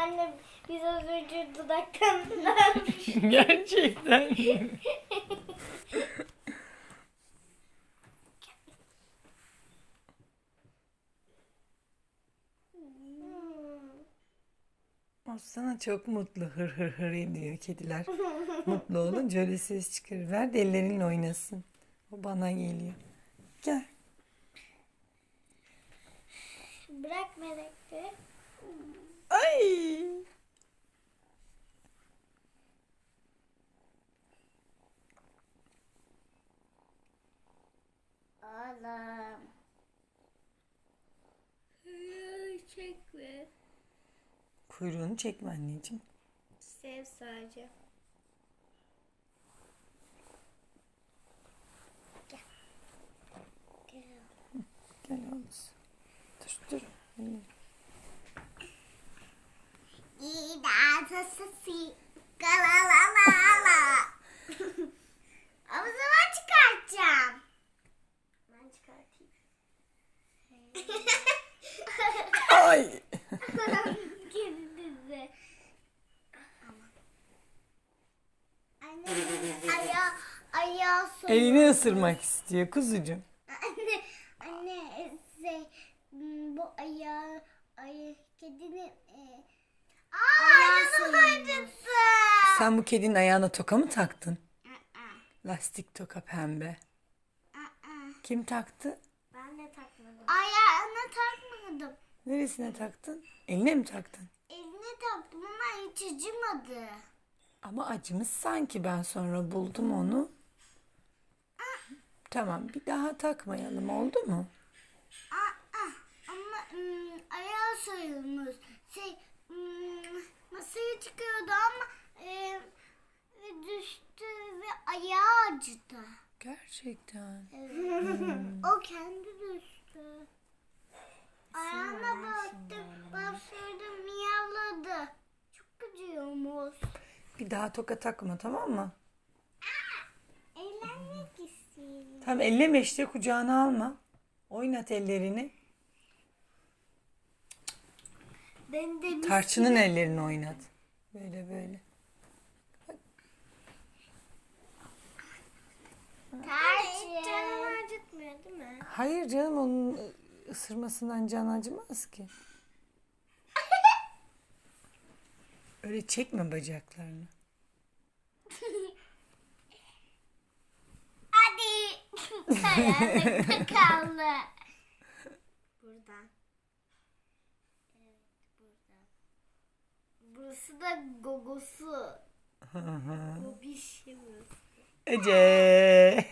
Anne biz az önce dudaktan Gerçekten. O sana çok mutlu hır hır hır ediyor kediler. Mutlu olunca öyle ses çıkarır. Ver de ellerinle oynasın. O bana geliyor. Gel. Bırak melekleri. Ay. Oğlum. Çekme. Kuyruğunu çekme anneciğim. Sev sadece. Gel. Gel. Gel oğlum. Dur dur. İyi da sesi galalalala. Ama zaman çıkartacağım. Ben çıkartayım. Ay. Ayağı ayağı soğuk. Elini ısırmak istiyor kuzucuğum. Anne anne şey bu ayağı ay kedinin e, acısı. Sen bu kedinin ayağına toka mı taktın? Lastik toka pembe. Kim taktı? Ayağına takmadım. Neresine taktın? Eline mi taktın? Eline taktım ama hiç acımadı. Ama acımış sanki ben sonra buldum onu. Tamam bir daha takmayalım oldu mu? Aa, ama hmm, ayağı soyulmuş. Şey hmm, masaya çıkıyordu ama e, düştü ve ayağı acıdı. Gerçekten. O kendi düştü. Ayağına baktım. Bastırdı miyavladı. Çok acıyormuş. Bir daha toka takma tamam mı? Eğlenmek istiyorum. Tamam elleme işte kucağına alma. Oynat ellerini. Ben de bir Tarçının ellerini oynat. Böyle böyle. Hiç canını acıtmıyor değil mi? Hayır canım onun ısırmasından can acımaz ki. Öyle çekme bacaklarını. Hadi. Ayağında kaldı. Buradan. Evet buradan. Burası da gogosu. Gobişimiz. Ece.